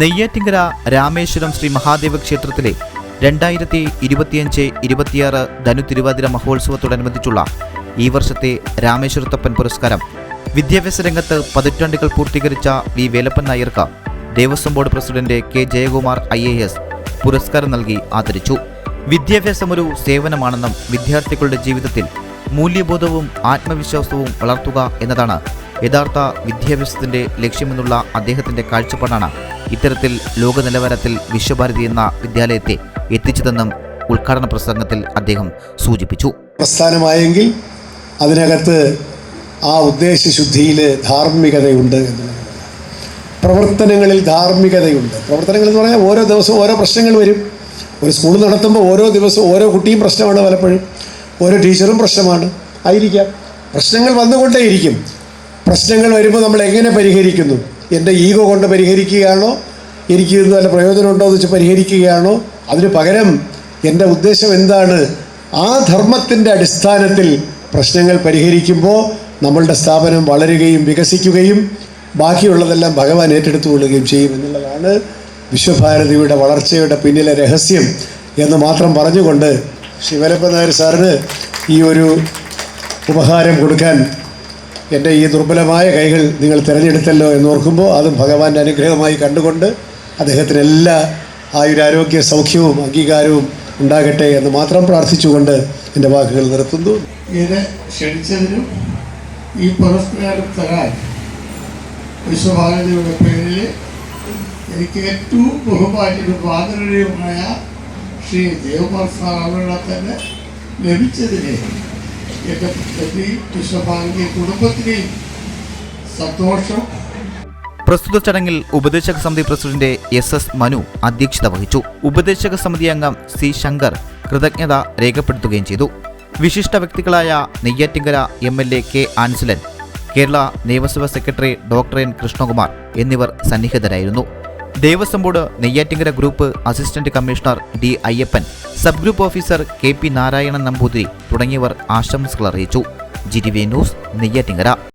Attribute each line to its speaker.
Speaker 1: നെയ്യാറ്റിങ്കര രാമേശ്വരം ശ്രീ മഹാദേവ ക്ഷേത്രത്തിലെ രണ്ടായിരത്തി ഇരുപത്തിയഞ്ച് ഇരുപത്തിയാറ് ധനു തിരുവാതിര മഹോത്സവത്തോടനുബന്ധിച്ചുള്ള ഈ വർഷത്തെ രാമേശ്വരത്തപ്പൻ പുരസ്കാരം വിദ്യാഭ്യാസ രംഗത്ത് പതിറ്റാണ്ടുകൾ പൂർത്തീകരിച്ച വി വേലപ്പൻ നായർക്ക് Devaswom board president K Jayakumar I A S പുരസ്കാരം നൽകി ആദരിച്ചു. വിദ്യാഭ്യാസം ഒരു സേവനമാണെന്നും വിദ്യാർത്ഥികളുടെ ജീവിതത്തിൽ മൂല്യബോധവും ആത്മവിശ്വാസവും വളർത്തുക എന്നതാണ് യഥാർത്ഥ വിദ്യാഭ്യാസത്തിന്റെ ലക്ഷ്യമെന്നുള്ള അദ്ദേഹത്തിന്റെ കാഴ്ചപ്പാടാണ് ഇത്തരത്തിൽ ലോക നിലവാരത്തിൽ വിശ്വഭാരതി എന്ന വിദ്യാലയത്തെ എത്തിച്ചതെന്നും ഉദ്ഘാടന പ്രസംഗത്തിൽ അദ്ദേഹം സൂചിപ്പിച്ചു.
Speaker 2: പ്രസ്ഥാനമായെങ്കിൽ അതിനകത്ത് ആ ഉദ്ദേശശുദ്ധിയിൽ ധാർമ്മികതയുണ്ട് എന്നുള്ളത് പ്രവർത്തനങ്ങളിൽ ധാർമ്മികതയുണ്ട്. പ്രവർത്തനങ്ങൾ എന്ന് പറഞ്ഞാൽ ഓരോ ദിവസവും ഓരോ പ്രശ്നങ്ങൾ വരും. ഒരു സ്കൂൾ നടത്തുമ്പോൾ ഓരോ ദിവസവും ഓരോ കുട്ടിയും പ്രശ്നമാണ് പലപ്പോഴും. ഓരോ ടീച്ചറും പ്രശ്നമാണ്. ആയിരിക്കാം. പ്രശ്നങ്ങൾ വന്നുകൊണ്ടേയിരിക്കും. പ്രശ്നങ്ങൾ വരുമ്പോൾ നമ്മൾ എങ്ങനെ പരിഹരിക്കുന്നു? എന്റെ ഈഗോ കൊണ്ട് പരിഹരിക്കുകയാണോ? എനിക്ക് ഇത് വല്ല പ്രയോജനമുണ്ടോ എന്ന് വെച്ച് പരിഹരിക്കുകയാണോ? അതിന് പകരം എന്റെ ഉദ്ദേശം എന്താണ്? ആ ധർമ്മത്തിന്റെ അടിസ്ഥാനത്തിൽ പ്രശ്നങ്ങൾ പരിഹരിക്കുമ്പോൾ നമ്മളുടെ സ്ഥാപനം വളരുകയും വികസിക്കുകയും ബാക്കിയുള്ളതെല്ലാം ഭഗവാൻ ഏറ്റെടുത്തുകൊള്ളുകയും ചെയ്യും എന്നുള്ളതാണ് വിശ്വഭാരതിയുടെ വളർച്ചയുടെ പിന്നിലെ രഹസ്യം എന്ന് മാത്രം പറഞ്ഞുകൊണ്ട് ശിവലപ്പ സാറിന് ഈ ഒരു ഉപഹാരം കൊടുക്കാൻ എന്റെ ഈ ദുർബലമായ കൈകൾ നിങ്ങൾ തിരഞ്ഞെടുത്തല്ലോ എന്ന് ഓർക്കുമ്പോൾ അതും ഭഗവാന്റെ അനുഗ്രഹമായി കണ്ടുകൊണ്ട് അദ്ദേഹത്തിന് എല്ലാ ആയുരാരോഗ്യ സൗഖ്യവും അംഗീകാരവും ഉണ്ടാകട്ടെ എന്ന് മാത്രം പ്രാർത്ഥിച്ചുകൊണ്ട് എന്റെ വാക്കുകൾ നിർത്തുന്നു.
Speaker 3: ഇത് ക്ഷണിച്ചതിനും ഈ പുരസ്കാരം തരാൻ വിശ്വഭാരതിയുടെ പേരിൽ എനിക്ക് ഏറ്റവും ബഹുമാനിയും ആദരണീയമായ ശ്രീ ദേവകുമാർ അവരുടെ തന്നെ ലഭിച്ചതിന് സന്തോഷം
Speaker 1: പ്രസ്തുത ചടങ്ങിൽ ഉപദേശക സമിതി പ്രസിഡന്റ് എസ് എസ് മനു അധ്യക്ഷത വഹിച്ചു. ഉപദേശക സമിതി അംഗം സി ശങ്കർ കൃതജ്ഞത രേഖപ്പെടുത്തുകയും ചെയ്തു. വിശിഷ്ട വ്യക്തികളായ Neyyattinkara M L A K Ansalan Kerala നിയമസഭാ സെക്രട്ടറി ഡോക്ടർ എൻ കൃഷ്ണകുമാർ എന്നിവർ സന്നിഹിതരായിരുന്നു. Devaswom board Neyyattinkara group assistant commissioner D Ayyappan sub group officer K P Narayanan Namboothiri തുടങ്ങിയവർ ആശംസകൾ അറിയിച്ചു. G T V news Neyyattinkara.